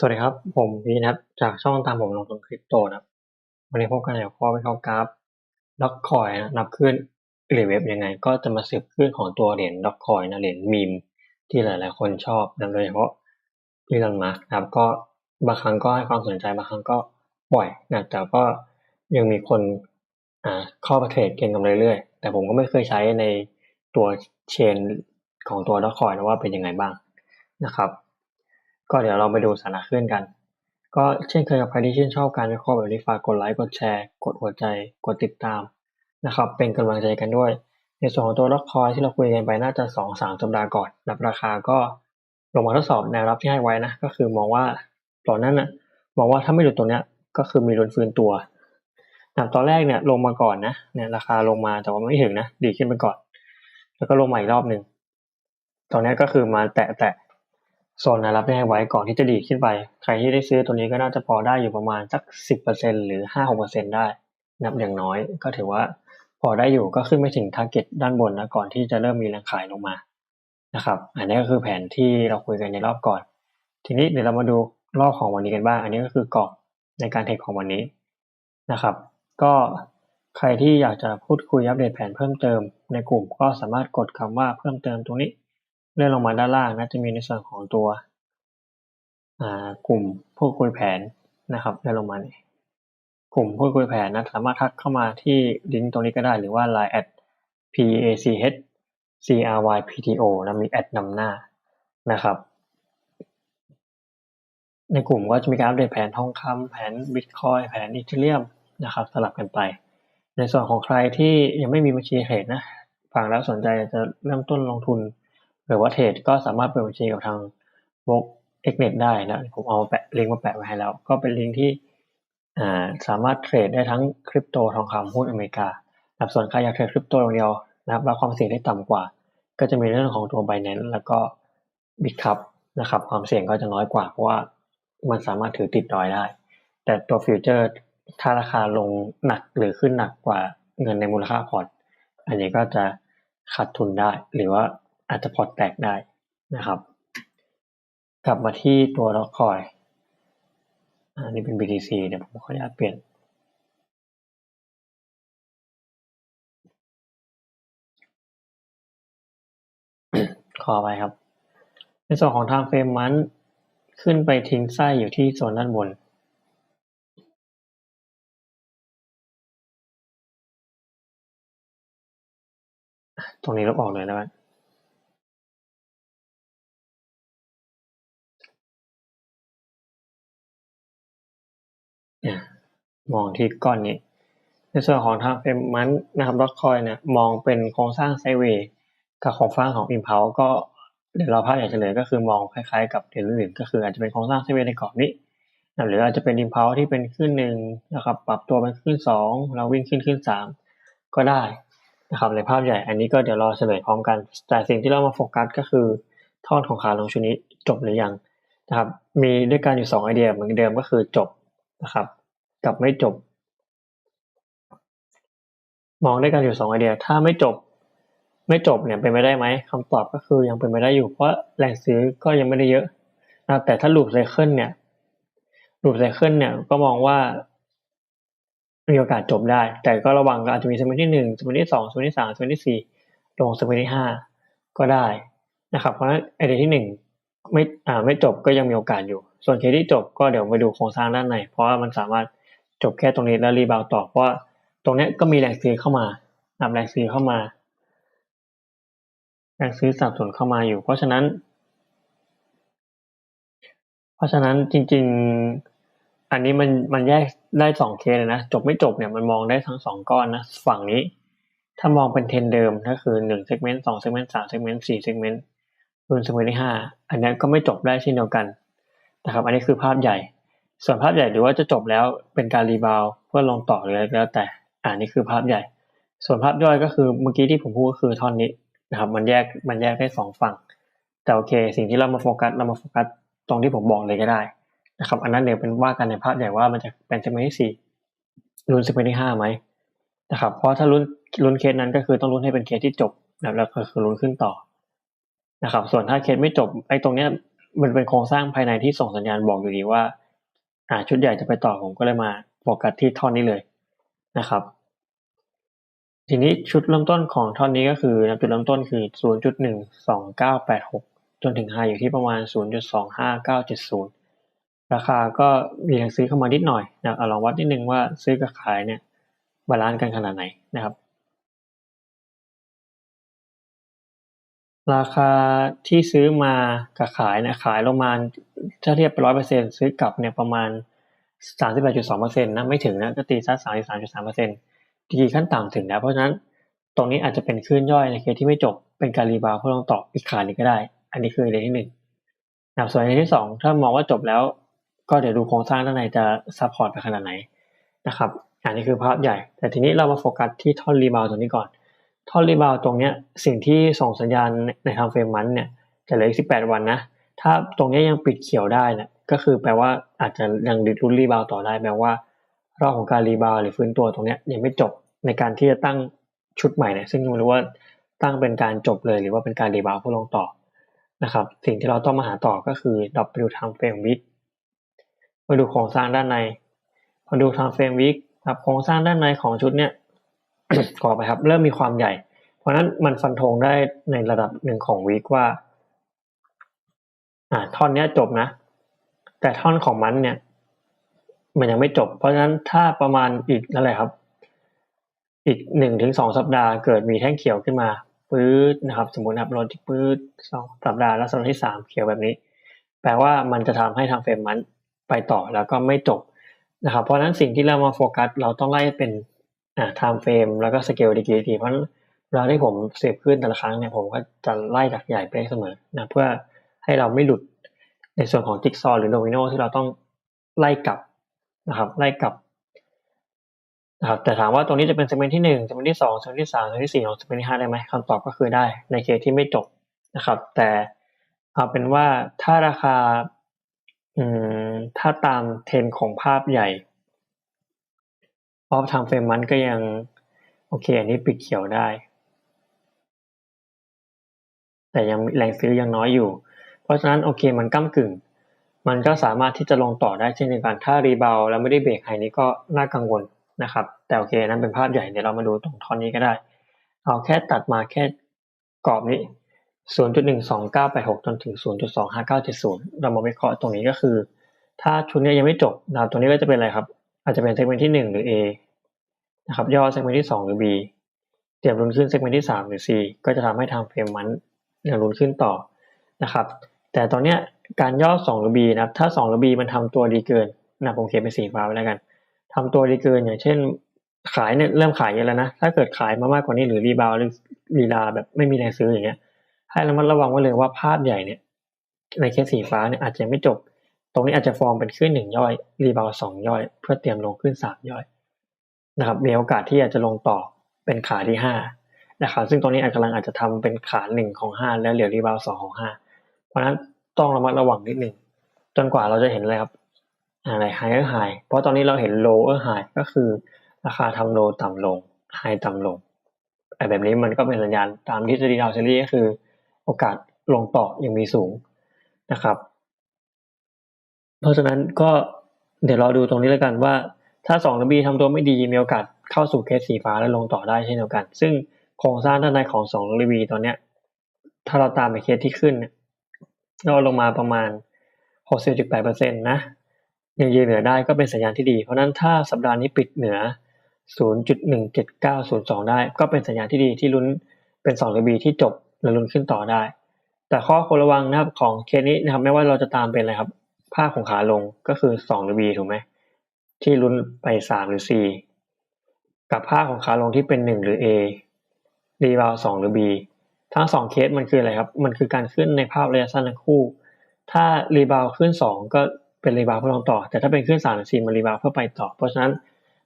สวัสดีครับ ผมพีนัทจากช่องตามผมลงทุนคริปโตนะครับ วันนี้พบกันกับข้อวิเคราะห์กราฟด็อกคอยนะนับขึ้นหรียญเว็บยังไง ก็จะมาสืบขึ้นของตัวเหรียญด็อกคอยนะเหรียญมีมที่หลาย ๆ คนชอบนะโดยเฉพาะอีลอนมัสก์นะครับ ก็บางครั้งก็ให้ความสนใจบางครั้งก็ปล่อยนะแต่ก็ยังมีคนอ่าเข้าประเทศเก็งกำไรเรื่อย ๆ แต่ผมก็ไม่เคยใช้ในตัวเชนของตัวด็อกคอยนะว่าเป็นยังไงบ้างนะครับ ก็เดี๋ยวเราไปดูสาระขึ้นกัน ก็เช่นเคยกับใครที่ชื่นชอบการวิเคราะห์แบบนี้ฝากกดไลค์กดแชร์กดหัวใจกดติดตามนะครับเป็นกำลังใจกันด้วย ในส่วนของตัวล็อกคอยที่เราคุยกันไปน่าจะสองสามสัปดาห์ก่อนรับราคาก็ลงมาทดสอบแนวรับที่ให้ไว้นะก็คือมองว่าตอนนั้นนะมองว่าถ้าไม่หลุดตรงเนี้ยก็คือมีลุ้นฟื้นตัวนะตอนแรกเนี่ยลงมาก่อนนะเนี่ยราคาลงมาแต่ว่าไม่ถึงนะดีขึ้นไปก่อน แล้วก็ลงมาอีกรอบหนึ่งตอนนี้ก็คือมาแตะแตะ โซนแนวรับที่ให้ไว้ก่อนที่จะดีขึ้นไป ใครที่ได้ซื้อตัวนี้ก็น่าจะพอได้อยู่ประมาณสักสิบเปอร์เซ็นหรือห้าหกเปอร์เซ็นได้ นับอย่างน้อยก็ถือว่าพอได้อยู่ก็ขึ้นไม่ถึงทาร์เก็ตด้านบนนะก่อนที่จะเริ่มมีแรงขายลงมานะครับอันนี้ก็คือแผนที่เราคุยกันในรอบก่อน ทีนี้เดี๋ยวเรามาดูรอบของวันนี้กันบ้าง อันนี้ก็คือกรอบในการเทคของวันนี้นะครับ ก็ใครที่อยากจะพูดคุยอัปเดตแผนเพิ่มเติมในกลุ่มก็สามารถกดคำว่าเพิ่มเติมตรงนี้ เลื่อนลงมาด้านล่างนะจะมีในส่วนของตัวกลุ่มพูดคุยแผนนะครับเลื่อนลงมาเนี่ยกลุ่มพูดคุยแผนนะสามารถทักเข้ามาที่ลิงก์ตรงนี้ก็ได้หรือว่า line at p a c h c r y p t o นะมีแอดนำหน้านะครับ ในกลุ่มก็จะมีการอัปเดตแผนทองคำแผนบิตคอยแผนอีเทเรียมนะครับสลับกันไป ในส่วนของใครที่ยังไม่มีบัญชีเทรดนะฟังแล้วสนใจจะเริ่มต้นลงทุน หรือว่าเทรดก็สามารถเปิดบัญชีกับทางวกเอ็กเน็ตได้นะผมเอาแปะลิงก์มาแปะไว้ให้แล้ว ก็เป็นลิงก์ที่สามารถเทรดได้ทั้งคริปโตทองคำหุ้นอเมริกาครับส่วนใครอยากเทรดคริปโตอย่างเดียวนะครับรับความเสี่ยงได้ต่ำกว่า ก็จะมีเรื่องของตัว b บ n a n c e แล้วก็ Bitcup นะครับความเสี่ยงก็จะน้อยกว่าเพราะว่ามันสามารถถือติดดอยได้ แต่ตัวฟิวเจอร์ถ้าราคาลงหนักหรือขึ้นหนักกว่าเงินในมูลค่าพอร์ต อันนี้ก็จะขาดทุนได้ หรือว่า อาจจะพอร์ตแตกได้นะครับ กลับมาที่ตัวล็อกคอยอันนี้เป็น BTC เดี๋ยวผมขออนุญาตเปลี่ยนขอไปครับ ในส่วนของทางเฟรมมันขึ้นไปทิ้งไส้อยู่ที่โซนด้านบน ตรงนี้ลบออกเลยนะครับ มองที่ก้อนนี้ ในส่วนของทางเฟรมมันนะครับล็อกคอยเนี่ยมองเป็นโครงสร้างไซเวย์กับโครงสร้างของอิมเพลก็เดี๋ยวเราภาพอย่างเฉลยก็คือมองคล้ายๆกับเหรียญอื่นก็คืออาจจะเป็นโครงสร้างไซเวย์ในกรอบนี้หรืออาจจะเป็นอิมเพลที่เป็นขึ้นหนึ่งนะครับ ปรับตัวเป็นขึ้นสองเราวิ่งขึ้นขึ้นสามก็ได้นะครับในภาพใหญ่อันนี้ก็เดี๋ยวรอเฉลยพร้อมกัน แต่สิ่งที่เรามาโฟกัสก็คือท่อนของขาลงชุดนี้จบหรือยังนะครับมีด้วยกันอยู่ 2 ไอเดียเหมือนเดิมก็คือจบนะครับ กับไม่จบ มองได้กันอยู่สองไอเดีย ถ้าไม่จบ ไม่จบเนี่ยเป็นไปได้ไหมคำตอบก็คือยังเป็นไปได้อยู่เพราะแรงซื้อก็ยังไม่ได้เยอะนะแต่ถ้าลูปไซเคิลเนี่ยลูปไซเคิลเนี่ยก็มองว่ามีโอกาสจบได้ แต่ก็ระวังก็อาจจะมีสมัยที่หนึ่งสมัยที่สองสมัยที่สามสมัยที่สี่ลงสมัยที่ห้าก็ได้นะครับ เพราะฉะนั้นไอเดียที่หนึ่งไม่อ่าไม่จบก็ยังมีโอกาสอยู่ ส่วนเคที่จบก็เดี๋ยวไปดูโครงสร้างด้านใน เพราะว่ามันสามารถ จบแค่ตรงนี้แล้วรีบาวต่อเพราะว่าตรงนี้ก็มีแรงซื้อเข้ามานำแรงซื้อเข้ามา แรงซื้อสับสนเข้ามาอยู่ เพราะฉะนั้น เพราะฉะนั้นจริง ๆ อันนี้มันมันแยกได้สองเคสเลยนะจบไม่จบเนี่ยมันมองได้ทั้งสองก้อนนะฝั่งนี้ ถ้ามองเป็นเทนเดิมก็คือหนึ่งเซกเมนต์สองเซกเมนต์สามเซกเมนต์สี่เซกเมนต์รุ่นเซกเมนต์ที่ห้าอันนี้ก็ไม่จบได้เช่นเดียวกันนะครับ อันนี้คือภาพใหญ่ ส่วนภาพใหญ่หรือว่าจะจบแล้วเป็นการรีบาวเพื่อลงต่อหรืออะไรแล้วแต่อ่านี่คือภาพใหญ่ ส่วนภาพย่อยก็คือเมื่อกี้ที่ผมพูดก็คือท่อนนี้นะครับมันแยกมันแยกได้สองฝั่ง แต่โอเค สิ่งที่เรามาโฟกัสเรามาโฟกัสตรงที่ผมบอกเลยก็ได้นะครับอันนั้นเดี๋ยวเป็นว่ากันในภาพใหญ่ว่ามันจะเป็นเซกเมนต์ที่สี่ลุ้นเซกเมนต์ที่ห้าไหมนะครับเพราะถ้าลุ้นลุ้นเคสนั้นก็คือต้องลุ้นให้เป็นเคสที่จบแล้วก็คือลุ้นขึ้นต่อนะครับส่วนถ้าเคสไม่จบไอ้ตรงเนี้ยมันเป็นโครงสร้างภายในที่ส่งสัญญาณบอกอยู่ดีว่า อ่าชุดใหญ่จะไปต่อผมก็เลยมาโฟกัสที่ท่อนนี้เลยนะครับ ทีนี้ชุดเริ่มต้นของท่อนนี้ก็คือจุดเริ่มต้นคือ 0.12986 จนถึงไฮอยู่ที่ประมาณ 0.25970 ราคาก็มีแรงซื้อเข้ามานิดหน่อยนะเอาลองวัดนิดนึงว่าซื้อกับขายเนี่ยบาลานซ์กันขนาดไหนนะครับ ราคาที่ซื้อมากับขายเนี่ยขายลงมา ถ้าเทียบเป็นร้อยเปอร์เซ็นซื้อกลับเนี่ยประมาณสามสิบแปดจุดสองเปอร์เซ็นต์นะไม่ถึงนะก็ตีซัดสามสิบสามจุดสามเปอร์เซ็นต์ดีขั้นต่ำถึงแล้วเพราะฉะนั้นตรงนี้อาจจะเป็นคลื่นย่อยในเคสที่ไม่จบเป็นการรีบาวเพื่อลงต่ออีกขาหนึ่งก็ได้ อันนี้คือในที่หนึ่งนะส่วนในที่สองถ้ามองว่าจบแล้ว ก็เดี๋ยวดูโครงสร้างด้านในจะซัพพอร์ตไปขนาดไหนนะครับอันนี้คือภาพใหญ่ แต่ทีนี้เรามาโฟกัสที่ท่อนรีบาวตรงนี้ก่อน ท่อนรีบาวตรงเนี้ยสิ่งที่ส่งสัญญาณในทางเฟรมมันเนี่ยจะเหลืออีกสิบแปดวันนะ ถ้าตรงนี้ยังปิดเขียวได้นะก็คือแปลว่าอาจจะยังดิดรุนรีบาวต่อได้แปลว่ารอบของการรีบาวหรือฟื้นตัวตรงนี้ยังไม่จบในการที่จะตั้งชุดใหม่เนี่ยซึ่งไม่รู้ว่าตั้งเป็นการจบเลยหรือว่าเป็นการรีบาวเพื่อลงต่อนะครับ สิ่งที่เราต้องมาหาต่อก็คือ W time frame week มาดูโครงสร้างด้านในพอดู time frame week ครับโครงสร้างด้านในของชุดเนี้ยขอไปครับ เริ่มมีความใหญ่ เพราะนั้นมันฟันธงได้ในระดับหนึ่งของวีคว่า อ่าท่อนเนี้ยจบนะ แต่ท่อนของมันเนี่ย มันยังไม่จบ เพราะฉะนั้นถ้าประมาณอีกนั่นแหละครับ อีกหนึ่งถึงสองสัปดาห์เกิดมีแท่งเขียวขึ้นมาปื๊ดนะครับ สมมตินะครับรถที่ปื๊ดสองสัปดาห์แล้วสัปดาห์ที่สามเขียวแบบนี้ แปลว่ามันจะทำให้ทางเฟรมมันไปต่อแล้วก็ไม่จบนะครับ เพราะฉะนั้นสิ่งที่เรามาโฟกัสเราต้องไล่เป็นอ่า time frame แล้วก็สเกลดีกรีเพราะเวลาที่ผมเสพขึ้นแต่ละครั้งเนี่ยผมก็จะไล่จากใหญ่ไปเสมอนะเพื่อ ให้เราไม่หลุดในส่วนของจิ๊กซอหรือโดมิโนที่เราต้องไล่กลับนะครับไล่กลับนะครับแต่ถามว่าตรงนี้จะเป็นเซกเมนต์ที่หนึ่งเซกเมนต์ที่สองเซกเมนต์ที่สามเซกเมนต์ที่สี่ของเซกเมนต์ที่ห้าได้ไหมคำตอบก็คือได้ในเคสที่ไม่จบนะครับ แต่เอาเป็นว่าถ้าราคาอืมถ้าตามเทรนของภาพใหญ่ออฟทางเฟรมมันก็ยังโอเค อันนี้ปิดเขียวได้ แต่ยังแรงซื้อยังน้อยอยู่ เพราะฉะนั้นโอเคมันก้ากึ่ง มันก็สามารถที่จะลงต่อได้เช่นเดียวกันถ้ารีบาวแล้วไม่ได้เบรกไฮนี้ก็น่ากังวลนะครับ แต่โอเคนั้นเป็นภาพใหญ่เดี๋ยวเรามาดูตรงท่อนนี้ก็ได้ เอาแค่ตัดมาแค่กรอบนี้0.12986 จนถึง 0.25970 เรามาวิเคราะห์ตรงนี้ก็คือ ถ้าชุดนี้ยังไม่จบนะตรงนี้ก็จะเป็นอะไรครับ อาจจะเป็นเซกเมนต์ที่ 1 หรือ A นะครับ ย่อเซกเมนต์ที่ 2 หรือ B เตรียมรุนขึ้นเซกเมนต์ที่ 3 หรือ C ก็จะทำให้ทางเฟรมมันยังรุนขึ้นต่อนะครับ แต่ตอนเนี้ยการย่อ2หรือ B นะครับ ถ้า2หรือ B มันทำตัวดีเกินนะผมเขียนเป็นสีฟ้าไว้แล้วกันทำตัวดีเกินอย่างเช่น ขายเนี่ยเริ่มขายเยอะแล้วนะ ถ้าเกิดขายมามากกว่านี้หรือรีบาวหรือรีลาแบบไม่มีแรงซื้ออย่างเงี้ย ให้ระมัดระวังไว้เลยว่าภาพใหญ่เนี่ย ในเคสสีฟ้าเนี่ยอาจจะไม่จบ ตรงนี้อาจจะฟอร์มเป็นขึ้นหนึ่งย่อย รีบาวสองย่อย เพื่อเตรียมลงขึ้นสามย่อยนะครับ มีโอกาสที่อาจจะลงต่อเป็นขาที่ห้านะครับ ซึ่งตรงนี้อาจกำลังอาจจะทำเป็นขาหนึ่งของห้าแล้วเหลือรีบาวสองของห้า ราะนั้นต้องระมัดระวังนิดหนึ่งจนกว่าเราจะเห็นอะไรครับอะไรไฮเออร์ไฮเพราะตอนนี้เราเห็นโลเออร์ไฮก็คือราคาทำโลต่ำลงไฮต่ำลงไอ้แบบนี้มันก็เป็นสัญญาณตามทฤษฎีดาวเซรีก็คือ โอกาสลงต่อยังมีสูงนะครับ เพราะฉะนั้นก็เดี๋ยวราดูตรงนี้แล้วกันว่า ถ้าสองบีทำตัวไม่ดีมีโอกาสเข้าสู่เคสสีฟ้าและลงต่อได้เช่นเดียวกัน ซึ่งโครงสร้างด้านในของสองบีตอนเนี้ยถ้าเราตามไปเคสที่ขึ้นเราลงมาประมาณ 60.8%นะยังยืนเหนือได้ก็เป็นสัญญาณที่ดี เพราะนั้นถ้าสัปดาห์นี้ปิดเหนือ 0.17902 ได้ก็เป็นสัญญาณที่ดีที่ลุ้นเป็น2 RB ที่จบและลุ้นขึ้นต่อได้ แต่ข้อควรระวังนะครับของเคสนี้นะครับไม่ว่าเราจะตามเป็นอะไรครับภาพของขาลงก็คือ2 RB ถูกไหมที่ลุ้นไป 3 หรือ 4 กับภาพของขาลงที่เป็น 1 หรือ A รีบาว2หรือ B ทั้งสองเคสมันคืออะไรครับ มันคือการขึ้นในภาพระยะสั้นทั้งคู่ ถ้ารีบาวขึ้น2ก็เป็นรีบาวเพื่อลงต่อ แต่ถ้าเป็นขึ้น3หรือ4มันรีบาวเพื่อไปต่อ เพราะฉะนั้น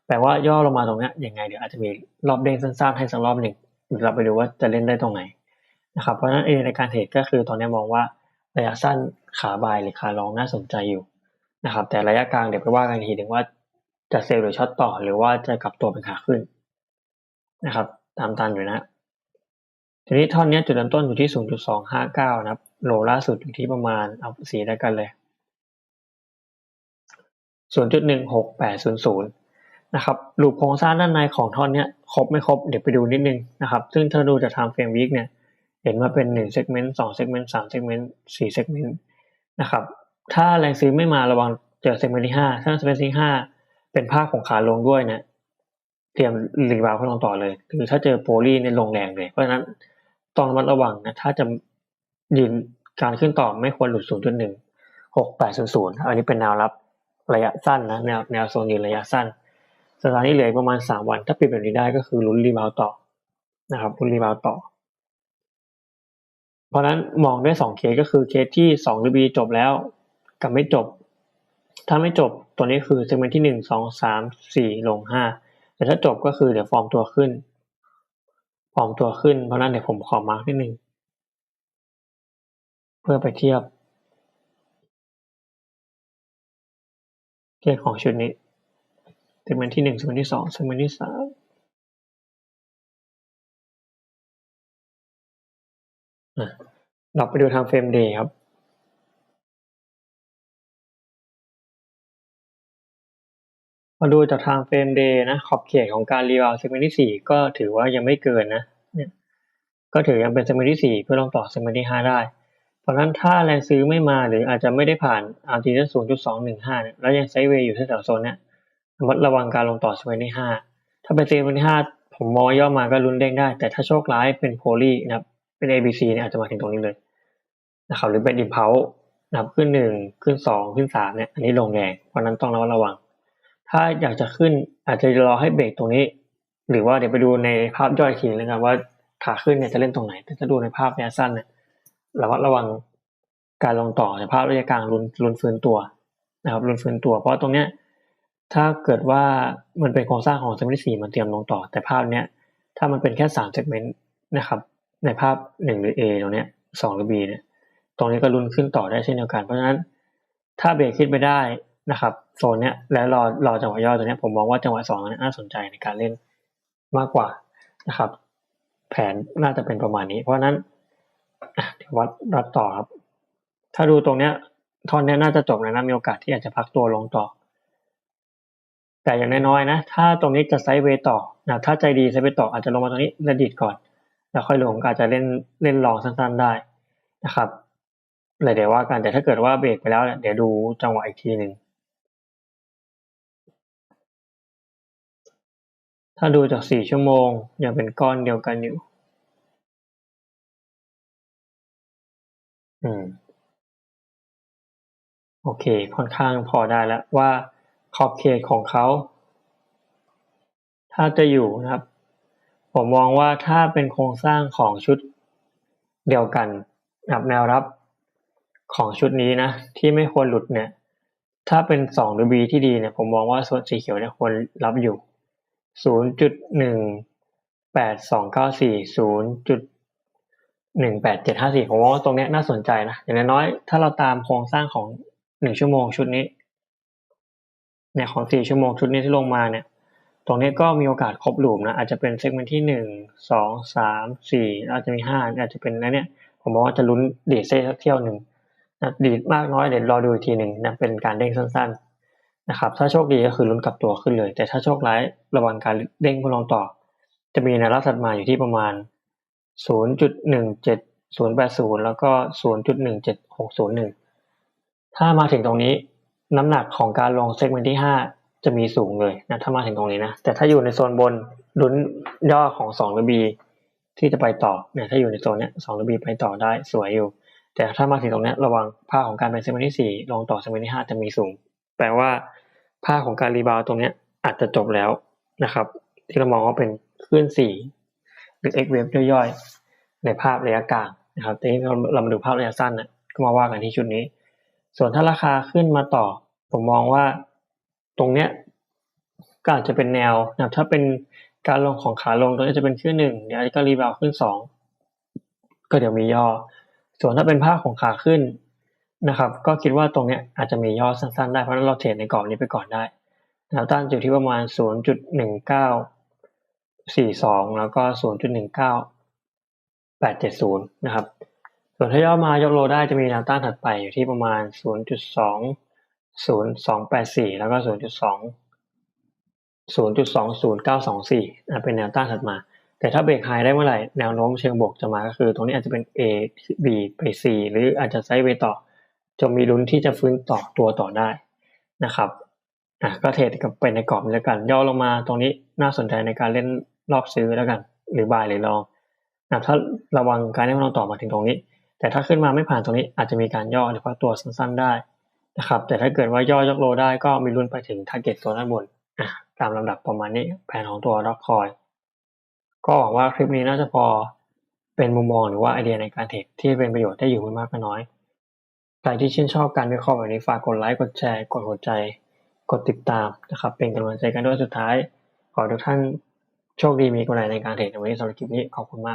แปลว่าย่อลงมาตรงนี้ยังไงเดี๋ยวอาจจะมีรอบเด้งสั้นๆให้สักรอบหนึ่งเราไปดูว่าจะเล่นได้ตรงไหนนะครับ เพราะฉะนั้นเองในการเทรดก็คือตอนนี้มองว่าระยะสั้นขาบายหรือขาลองน่าสนใจอยู่นะครับ แต่ระยะกลางเดี๋ยวไปว่ากันทีหนึ่งว่าจะเซลล์หรือช็อตต่อ หรือว่าจะกลับตัวเป็นขาขึ้นนะครับ ตามตันอยู่นะ ทีนี้ท่อนนี้จุดเริ่มต้นอยู่ที่ 0.259 นะครับ โลล่าสุดอยู่ที่ประมาณเอาสีแล้วกันเลย 0.16800 นะครับรูปโครงสร้างด้านในของท่อนนี้ครบไม่ครบ เดี๋ยวไปดูนิดนึงนะครับ ซึ่งถ้าดูจากทางเฟรมวิกเนี่ย เห็นว่าเป็น1 segment 2 segment 3 segment 4 segment นะครับ ถ้าแรงซื้อไม่มาระวังเจอ segment ที่ 5 ถ้า segment ที่ 5 เป็นภาคของขาลงด้วยเนี่ยเตรียมรีบาวขึ้นลงต่อเลย คือถ้าเจอโพลีเนี่ยลงแรงเลย เพราะฉะนั้น ต้องระมัดระวังนะถ้าจะยืนการขึ้นต่อไม่ควรหลุด 0.16800 อันนี้เป็นแนวรับระยะสั้นนะแนวแนวโซนยืนระยะสั้นสถานีเหลือประมาณ 3 วัน ถ้าปิดแบบนี้ได้ก็คือลุ้นรีบาวต่อนะครับลุ้นรีบาวต่อ เพราะนั้นมองได้2เคสก็คือเคสที่2 RB จบแล้วกับไม่จบ ถ้าไม่จบตัวนี้คือเซกเมนต์ที่ 1 2 3 4 ลง 5 แต่ถ้าจบก็คือเดี๋ยวฟอร์มตัวขึ้น พร้อมตัวขึ้น เพราะนั้นเดี๋ยวผมขอมาร์กนิดนึง เพื่อไปเทียบเกณฑ์ของชุดนี้เซกเมนที่หนึ่งเซกเมนที่สองเซกเมนที่สามเราไปดูทางเฟรมเดย์ครับ มาดูจากทางเฟรมเดย์นะขอบเขตของการรีวาวเซกเมนต์ที่สี่ก็ถือว่ายังไม่เกินนะเนี่ยก็ถือยังเป็นเซกเมนต์ที่สี่เพื่อลงต่อเซกเมนต์ที่ห้าได้ เพราะนั้นถ้าแรงซื้อไม่มาหรืออาจจะไม่ได้ผ่าน RT ศูนย์จุดสองหนึ่งห้าเนี่ยแล้วยังไซด์เวย์อยู่ที่แถวโซนเนี้ยระมัดระวังการลงต่อเซกเมนต์ที่ห้าถ้าเป็นเซกเมนต์ที่ห้าผมมองย่อมาก็ลุ้นเด้งได้ แต่ถ้าโชคร้ายเป็นโพลีนะครับเป็น ABC เนี่ยอาจจะมาถึงตรงนี้เลยนะครับหรือเป็นดิมเพานะครับขึ้นหนึ่งขึ้นสองขึ้นสามเนี่ยอันนี้ลงแรงเพราะนั้นต้องระมัดระวัง ถ้าอยากจะขึ้นอาจจะรอให้เบรกตรงนี้ หรือว่าเดี๋ยวไปดูในภาพย่อยทีนะครับว่าขาขึ้นเนี่ยจะเล่นตรงไหนแต่ถ้าดูในภาพระยะสั้นเนี่ยระมัดระวังการลงต่อในภาพระยะกลางลุ้นลุ้นฟื้นตัวนะครับลุ้นฟื้นตัว เพราะตรงเนี้ยถ้าเกิดว่ามันเป็นโครงสร้างของเซมนต์ที่สี่มันเตรียมลงต่อ แต่ภาพเนี้ยถ้ามันเป็นแค่สามเซกเมนต์นะครับ ในภาพหนึ่งหรือ A ตรงเนี้ยสองหรือ B เนี่ยตรงนี้ก็ลุ้นขึ้นต่อได้เช่นเดียวกัน เพราะฉะนั้นถ้าเบรกขึ้นไปได้ นะครับโซนเนี้ยแล้วรอรอจังหวะย่อตัวเนี้ยผมมองว่าจังหวะสองน่าสนใจในการเล่นมากกว่านะครับ แผนน่าจะเป็นประมาณนี้ เพราะนั้นเดี๋ยววัดรัดต่อครับ ถ้าดูตรงเนี้ยท่อนเนี้ยน่าจะจบแล้วนะมีโอกาสที่อาจจะพักตัวลงต่อ แต่อย่างน้อยๆนะ ถ้าตรงนี้จะไซด์เวย์ต่อนะถ้าใจดีไซด์เวย์ต่ออาจจะลงมาตรงนี้ระดิดก่อน แล้วค่อยลงอาจจะเล่นเล่นลองสั้นๆได้นะครับเลยเดี๋ยวว่ากันแต่ถ้าเกิดว่าเบรกไปแล้วเดี๋ยวดูจังหวะอีกทีหนึ่ง ถ้าดูจากสี่ชั่วโมง ยังเป็นก้อนเดียวกันอยู่ อืม โอเค ค่อนข้างพอได้แล้วว่าขอบเขตของเขา ถ้าจะอยู่นะครับ ผมมองว่าถ้าเป็นโครงสร้างของชุดเดียวกันกับแนวรับของชุดนี้นะ ที่ไม่ควรหลุดเนี่ย ถ้าเป็นสองหรือ B ที่ดีเนี่ย ผมมองว่าโซนสีเขียวเนี่ยควรรับอยู่ ศูนย์จุดหนึ่งแปดสองเก้าสี่ศูนย์จุดหนึ่งแปดเจ็ดห้าสี่ผมว่าตรงนี้น่าสนใจนะ อย่างน้อยถ้าเราตามโครงสร้างของหนึ่งชั่วโมงชุดนี้เนี่ยของสี่ชั่วโมงชุดนี้ที่ลงมาเนี่ย ตรงนี้ก็มีโอกาสครบหลุมนะ อาจจะเป็นเซกเมนต์ที่หนึ่งสองสามสี่อาจจะมีห้าอาจจะเป็นแล้วเนี่ย ผมมองว่าจะลุ้นดีเซ่สักเที่ยวหนึ่งนะดีมากน้อยเดี๋ยวรอดูอีกทีหนึ่งนะเป็นการเด้งสั้นๆ นะครับ ถ้าโชคดีก็คือลุ้นกลับตัวขึ้นเลย แต่ถ้าโชคร้ายระวังการเด้งพุ่งลงต่อ จะมีแนวรับถัดมาอยู่ที่ประมาณ 0.17080 แล้วก็ 0.17601 ถ้ามาถึงตรงนี้น้ำหนักของการลงเซกเมนต์ที่ 5 จะมีสูงเลยนะถ้ามาถึงตรงนี้นะ แต่ถ้าอยู่ในโซนบนลุ้นย่อของ2รือ B ที่จะไปต่อเนี่ยถ้าอยู่ในโซนเนี้ย2หรือ B ไปต่อได้สวยอยู่ แต่ถ้ามาถึงตรงนี้ระวังภาคของการเป็นเซกเมนต์ที่สี่ลงต่อเซกเมนต์ที่ห้าจะมีสูง แปลว่าภาคของการรีบาวตรงนี้อาจจะจบแล้วนะครับ ที่เรามองว่าเป็นคลื่นสี่หรือ X wave ย่อยๆ ในภาพระยะกลางนะครับทีนี้เราเรามาดูภาพระยะสั้นนะก็มาว่ากันที่ชุดนี้ ส่วนถ้าราคาขึ้นมาต่อ ผมมองว่าตรงเนี้ยก็อาจจะเป็นแนวนะถ้าเป็นการลงของขาลงตรงนี้จะเป็นขึ้นหนึ่งเดี๋ยวก็รีบาวขึ้นสองก็เดี๋ยวมีย่อ ส่วนถ้าเป็นภาคของขาขึ้น นะครับ ก็คิดว่าตรงเนี้ยอาจจะมีย่อสั้นๆได้เพราะนั้นเราเทรดในกรอบนี้ไปก่อนได้แนวต้านอยู่ที่ประมาณ 0.1942 แล้วก็ 0.19870 นะครับ ส่วนถ้าย่อมายกโลได้จะมีแนวต้านถัดไปอยู่ที่ประมาณ 0.20284 แล้วก็ 0.2 0.20924อะเป็นแนวต้านถัดมา แต่ถ้าเบรกไฮได้เมื่อไหร่ แนวโน้มเชิงบวกจะมาก็คือ ตรงนี้อาจจะเป็น A B ไป C หรืออาจจะไซด์เวต่อ จนมีลุ้นที่จะฟื้นต่อตัวต่อได้นะครับอะก็เทรดกับเป็นในกรอบนี้แล้วกัน ย่อลงมาตรงนี้น่าสนใจในการเล่นรอบซื้อแล้วกัน หรือบายหรือลองนะถ้าระวังการเล่นลองต่อมาถึงตรงนี้ แต่ถ้าขึ้นมาไม่ผ่านตรงนี้อาจจะมีการย่อหรือว่าตัวสั้นๆได้นะครับ แต่ถ้าเกิดว่าย่อยกโลได้ก็มีลุ้นไปถึงทาร์เก็ตตัวด้านบนอะตามลำดับประมาณนี้แผนของตัวด็อกคอยก็หวังว่าคลิปนี้น่าจะพอเป็นมุมมองหรือว่าไอเดียในการเทรดที่เป็นประโยชน์ได้อยู่ไม่มากก็น้อย ใครที่ชื่นชอบการวิเคราะห์แบบนี้ฝากกดไลค์ กดแชร์ กดหัวใจ กดติดตามนะครับ เป็นกำลังใจกันด้วยสุดท้าย ขอทุกท่านโชคดีมีกำไรในการเทรดในวันนี้สำหรับคลิปนี้ขอบคุณมาก